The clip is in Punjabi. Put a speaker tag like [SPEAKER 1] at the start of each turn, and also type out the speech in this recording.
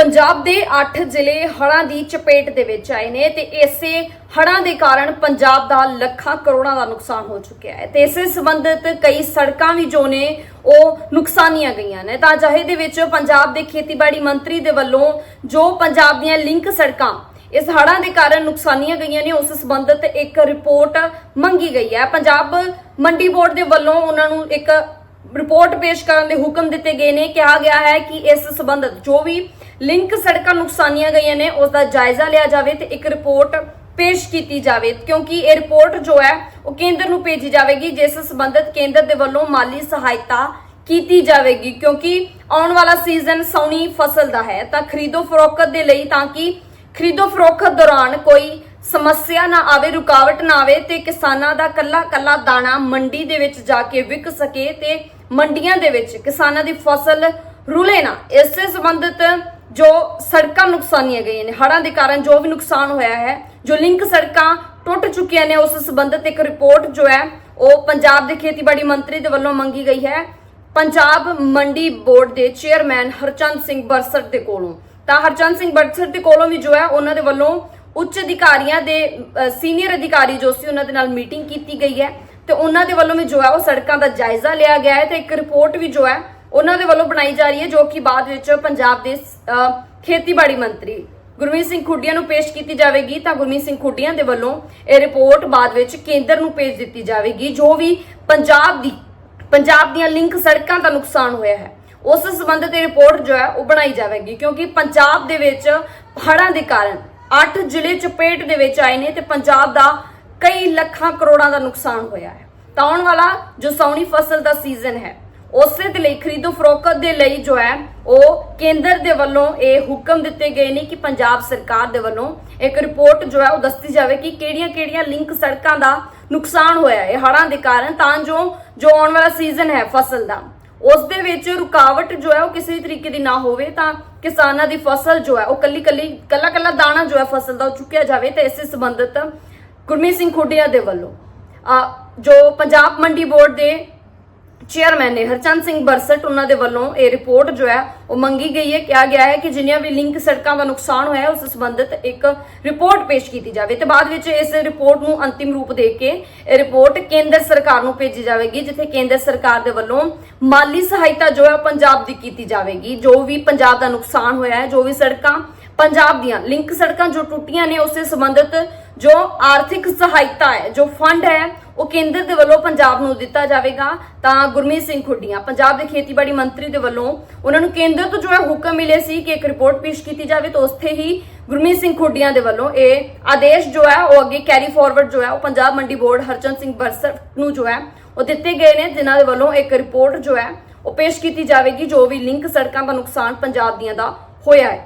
[SPEAKER 1] ਪੰਜਾਬ ਦੇ 8 ਜ਼ਿਲ੍ਹੇ ਹੜ੍ਹਾਂ ਦੀ ਚਪੇਟ ਦੇ ਵਿੱਚ ਆਏ ਨੇ ਤੇ ਇਸੇ ਹੜ੍ਹਾਂ ਦੇ ਕਾਰਨ ਪੰਜਾਬ ਦਾ ਲੱਖਾਂ ਕਰੋੜਾਂ ਦਾ ਨੁਕਸਾਨ ਹੋ ਚੁੱਕਿਆ ਹੈ। ਤੇ ਇਸੇ ਸੰਬੰਧਿਤ ਕਈ ਸੜਕਾਂ ਵੀ ਜੋ ਨੇ, ਉਹ ਨੁਕਸਾਨੀਆਂ ਗਈਆਂ ਨੇ। ਤਾਂ ਅਜਿਹੇ ਦੇ ਵਿੱਚ ਪੰਜਾਬ ਦੇ ਖੇਤੀਬਾੜੀ ਮੰਤਰੀ ਦੇ ਵੱਲੋਂ ਜੋ ਪੰਜਾਬ ਦੀਆਂ ਲਿੰਕ ਸੜਕਾਂ, ਇਸ ਹੜ੍ਹਾਂ ਦੇ ਕਾਰਨ ਨੁਕਸਾਨੀਆਂ ਗਈਆਂ ਨੇ, ਉਸ ਸੰਬੰਧਿਤ ਇੱਕ ਰਿਪੋਰਟ ਮੰਗੀ ਗਈ ਹੈ। ਪੰਜਾਬ ਮੰਡੀ ਬੋਰਡ ਦੇ ਵੱਲੋਂ ਉਹਨਾਂ ਨੂੰ ਇੱਕ ਰਿਪੋਰਟ ਪੇਸ਼ ਕਰਨ ਦੇ ਹੁਕਮ ਦਿੱਤੇ ਗਏ ਨੇ। ਕਿਹਾ ਗਿਆ ਹੈ ਕਿ ਇਸ ਸੰਬੰਧਤ ਜੋ ਵੀ ਲਿੰਕ ਸੜਕਾਂ ਨੁਕਸਾਨੀਆਂ ਗਈਆਂ ਨੇ, ਉਸ ਦਾ ਜਾਇਜ਼ਾ ਲਿਆ ਜਾਵੇ ਤੇ ਇੱਕ ਰਿਪੋਰਟ ਪੇਸ਼ ਕੀਤੀ ਜਾਵੇ। ਕਿਉਂਕਿ ਇਹ ਰਿਪੋਰਟ ਜੋ ਹੈ, ਉਹ ਕੇਂਦਰ ਨੂੰ ਭੇਜੀ ਜਾਵੇਗੀ, ਜਿਸ ਸੰਬੰਧਤ ਕੇਂਦਰ ਦੇ ਵੱਲੋਂ ਮਾਲੀ ਸਹਾਇਤਾ ਕੀਤੀ ਜਾਵੇਗੀ। ਕਿਉਂਕਿ ਆਉਣ ਵਾਲਾ ਸੀਜ਼ਨ ਸੌਣੀ ਫਸਲ ਦਾ ਹੈ। ਤਾਂ ਖਰੀਦੋ ਫਰੋਖਤ ਦੇ ਲਈ ਤਾਂ ਕਿ ਖਰੀਦੋ ਫਰੋਖਤ ਦੌਰਾਨ ਕੋਈ ਸਮੱਸਿਆ ਨਾ ਆਵੇ, ਰੁਕਾਵਟ ਨਾ ਆਵੇ ਤੇ ਕਿਸਾਨਾਂ ਦਾ ਕੱਲਾ ਕੱਲਾ ਦਾਣਾ ਮੰਡੀ ਦੇ ਵਿੱਚ ਜਾ ਕੇ ਵਿਕ ਸਕੇ ਤੇ ਮੰਡੀਆਂ ਦੇ ਵਿੱਚ ਕਿਸਾਨਾਂ ਦੀ ਫਸਲ ਰੁਲੇ ਨਾ। ਇਸੇ ਸੰਬੰਧਿਤ ਜੋ ਸੜਕਾਂ ਨੁਕਸਾਨੀਆਂ ਗਈਆਂ ਨੇ, ਹੜ੍ਹਾਂ ਦੇ ਕਾਰਨ ਜੋ ਵੀ ਨੁਕਸਾਨ ਹੋਇਆ ਹੈ, ਜੋ ਲਿੰਕ ਸੜਕਾਂ ਟੁੱਟ ਚੁੱਕੀਆਂ ਨੇ, ਉਸ ਸੰਬੰਧਿਤ ਇੱਕ ਰਿਪੋਰਟ ਜੋ ਹੈ, ਉਹ ਪੰਜਾਬ ਦੇ ਖੇਤੀਬਾੜੀ ਮੰਤਰੀ ਦੇ ਵੱਲੋਂ ਮੰਗੀ ਗਈ ਹੈ। ਪੰਜਾਬ ਮੰਡੀ ਬੋਰਡ ਦੇ ਚੇਅਰਮੈਨ ਹਰਚੰਦ ਸਿੰਘ ਬਰਸਟ ਦੇ ਕੋਲੋਂ। ਤਾਂ ਹਰਚੰਦ ਸਿੰਘ ਬਰਸਟ ਦੇ ਕੋਲੋਂ ਵੀ ਜੋ ਹੈ, ਉਹਨਾਂ ਦੇ ਵੱਲੋਂ ਉੱਚ ਅਧਿਕਾਰੀਆਂ ਦੇ ਸੀਨੀਅਰ ਅਧਿਕਾਰੀ ਜੋ ਸੀ ਉਹਨਾਂ ਦੇ ਨਾਲ ਮੀਟਿੰਗ ਕੀਤੀ ਗਈ ਹੈ ਤੇ ਉਹਨਾਂ ਦੇ ਵੱਲੋਂ ਵੀ ਜੋ ਹੈ ਉਹ ਸੜਕਾਂ ਦਾ ਜਾਇਜ਼ਾ ਲਿਆ ਗਿਆ ਹੈ ਤੇ ਇੱਕ ਰਿਪੋਰਟ ਵੀ ਜੋ ਹੈ ਉਹਨਾਂ ਦੇ ਵੱਲੋਂ ਬਣਾਈ ਜਾ ਰਹੀ ਹੈ ਜੋ ਕਿ ਬਾਅਦ ਵਿੱਚ ਪੰਜਾਬ ਦੇ ਖੇਤੀਬਾੜੀ ਮੰਤਰੀ ਗੁਰਮੀਤ ਸਿੰਘ ਖੁੱਡੀਆਂ ਨੂੰ ਪੇਸ਼ ਕੀਤੀ ਜਾਵੇਗੀ। ਤਾਂ ਗੁਰਮੀਤ ਸਿੰਘ ਖੁੱਡੀਆਂ ਦੇ ਵੱਲੋਂ ਇਹ ਰਿਪੋਰਟ ਬਾਅਦ ਵਿੱਚ ਕੇਂਦਰ ਨੂੰ ਭੇਜ ਦਿੱਤੀ ਜਾਵੇਗੀ, ਜੋ ਵੀ ਪੰਜਾਬ ਦੀ, ਪੰਜਾਬ ਦੀਆਂ ਲਿੰਕ ਸੜਕਾਂ ਦਾ ਨੁਕਸਾਨ ਹੋਇਆ ਹੈ। ਉਸ ਸੰਬੰਧਿਤ ਇਹ ਰਿਪੋਰਟ ਜੋ ਹੈ ਉਹ ਬਣਾਈ ਜਾਵੇਗੀ ਕਿਉਂਕਿ ਪੰਜਾਬ ਦੇ ਵਿੱਚ ਹੜ੍ਹਾਂ ਦੇ ਕਾਰਨ 8 ਜ਼ਿਲ੍ਹੇ ਚਪੇਟ ਦੇ ਵਿੱਚ ਆਏ ਨੇ ਤੇ ਪੰਜਾਬ ਦਾ ਕਈ ਲੱਖਾਂ ਕਰੋੜਾਂ ਦਾ ਨੁਕਸਾਨ ਹੋਇਆ ਹੈ। ਤਾਂ ਆਉਣ ਵਾਲਾ ਜੋ ਸੌਣੀ ਫਸਲ ਦਾ ਸੀਜ਼ਨ ਹੈ, ਉਸੇ ਦੇ ਲਈ ਖਰੀਦੋ ਫਰੋਖਤ ਦੇ ਲਈ ਜੋ ਹੈ, ਉਹ ਕੇਂਦਰ ਦੇ ਵੱਲੋਂ ਇਹ ਹੁਕਮ ਦਿੱਤੇ ਗਏ ਨੇ ਕਿ ਪੰਜਾਬ ਸਰਕਾਰ ਦੇ ਵੱਲੋਂ ਇੱਕ ਰਿਪੋਰਟ ਜੋ ਹੈ, ਉਹ ਦੱਸੀ ਜਾਵੇ ਕਿ ਕਿਹੜੀਆਂ-ਕਿਹੜੀਆਂ ਲਿੰਕ ਸੜਕਾਂ ਦਾ ਨੁਕਸਾਨ ਹੋਇਆ ਹੈ ਹੜ੍ਹਾਂ ਦੇ ਕਾਰਨ, ਤਾਂ ਜੋ ਜੋ ਆਉਣ ਵਾਲਾ ਸੀਜ਼ਨ ਹੈ ਫਸਲ ਦਾ। ਉਸ ਦੇ ਵਿੱਚ ਰੁਕਾਵਟ ਜੋ ਹੈ ਉਹ ਕਿਸੇ ਵੀ ਤਰੀਕੇ ਦੀ ਨਾ ਹੋਵੇ, ਤਾਂ ਕਿਸਾਨਾਂ ਦੀ ਫਸਲ ਜੋ ਹੈ ਉਹ ਕੱਲੀ ਕੱਲੀ ਕੱਲਾ ਕੱਲਾ ਦਾਣਾ ਜੋ ਹੈ ਫਸਲ ਦਾ ਉਹ ਚੁੱਕਿਆ ਜਾਵੇ ਤੇ ਇਸੇ ਸੰਬੰਧਿਤ ਗੁਰਮੀਤ ਸਿੰਘ ਖੁੱਡੀਆਂ ਦੇ ਵੱਲੋਂ। ਜੋ ਪੰਜਾਬ ਮੰਡੀ ਬੋਰਡ ਦੇ ਚੇਅਰਮੈਨ ਨੇ ਹਰਚੰਦ ਸਿੰਘ ਬਰਸਟ ਉਹਨਾਂ ਦੇ ਵੱਲੋਂ ਇਹ ਰਿਪੋਰਟ ਜੋ ਹੈ ਉਹ ਮੰਗੀ ਗਈ ਹੈ। ਕਿਹਾ ਗਿਆ ਹੈ ਕਿ ਜਿੰਨੀਆਂ ਵੀ ਲਿੰਕ ਸੜਕਾਂ ਦਾ ਨੁਕਸਾਨ ਹੋਇਆ ਹੈ, ਉਸ ਸੰਬੰਧਿਤ ਇੱਕ ਰਿਪੋਰਟ ਪੇਸ਼ ਕੀਤੀ ਜਾਵੇ ਤੇ ਬਾਅਦ ਵਿੱਚ ਇਸ ਰਿਪੋਰਟ ਨੂੰ ਅੰਤਿਮ ਰੂਪ ਦੇ ਕੇ ਇਹ ਰਿਪੋਰਟ ਕੇਂਦਰ ਸਰਕਾਰ ਨੂੰ ਭੇਜੀ ਜਾਵੇਗੀ, ਜਿੱਥੇ ਕੇਂਦਰ ਸਰਕਾਰ ਦੇ ਵੱਲੋਂ ਮਾਲੀ ਸਹਾਇਤਾ ਜੋ ਹੈ ਪੰਜਾਬ ਦੀ ਕੀਤੀ ਜਾਵੇਗੀ। ਜੋ ਵੀ ਪੰਜਾਬ ਦਾ ਨੁਕਸਾਨ ਹੋਇਆ ਹੈ, ਜੋ ਵੀ ਸੜਕਾਂ, ਪੰਜਾਬ ਦੀਆਂ ਲਿੰਕ ਸੜਕਾਂ ਜੋ ਟੁੱਟੀਆਂ ਨੇ, ਉਸੇ ਸੰਬੰਧਿਤ ਜੋ ਆਰਥਿਕ ਸਹਾਇਤਾ ਹੈ, ਜੋ ਫੰਡ ਹੈ ਉਹ ਕੇਂਦਰ ਦੇ ਵੱਲੋਂ ਪੰਜਾਬ ਨੂੰ ਦਿੱਤਾ ਜਾਵੇਗਾ ਤਾਂ ਗੁਰਮੀਤ ਸਿੰਘ ਖੁੱਡੀਆਂ, ਪੰਜਾਬ ਦੇ ਖੇਤੀਬਾੜੀ ਮੰਤਰੀ ਦੇ ਵੱਲੋਂ ਉਹਨਾਂ ਨੂੰ ਕੇਂਦਰ ਤੋਂ ਜੋ ਹੈ ਹੁਕਮ ਮਿਲੇ ਸੀ ਕਿ ਇੱਕ ਰਿਪੋਰਟ ਪੇਸ਼ ਕੀਤੀ ਜਾਵੇ, ਤਾਂ ਉਸਥੇ ਹੀ ਗੁਰਮੀਤ ਸਿੰਘ ਖੁੱਡੀਆਂ ਦੇ ਵੱਲੋਂ ਇਹ ਆਦੇਸ਼ ਜੋ ਹੈ ਉਹ ਅੱਗੇ ਕੈਰੀ ਫਾਰਵਰਡ ਜੋ ਹੈ ਉਹ ਪੰਜਾਬ ਮੰਡੀ ਬੋਰਡ ਹਰਚੰਦ ਸਿੰਘ ਬਰਸਟ ਨੂੰ ਜੋ ਹੈ ਉਹ ਦਿੱਤੇ ਗਏ ਨੇ, ਜਿਨ੍ਹਾਂ ਦੇ ਵੱਲੋਂ ਇੱਕ ਰਿਪੋਰਟ ਜੋ ਹੈ ਉਹ ਪੇਸ਼ ਕੀਤੀ ਜਾਵੇਗੀ, ਜੋ ਵੀ ਲਿੰਕ ਸੜਕਾਂ ਦਾ ਨੁਕਸਾਨ ਪੰਜਾਬ ਦੀਆਂ ਦਾ ਹੋਇਆ ਹੈ।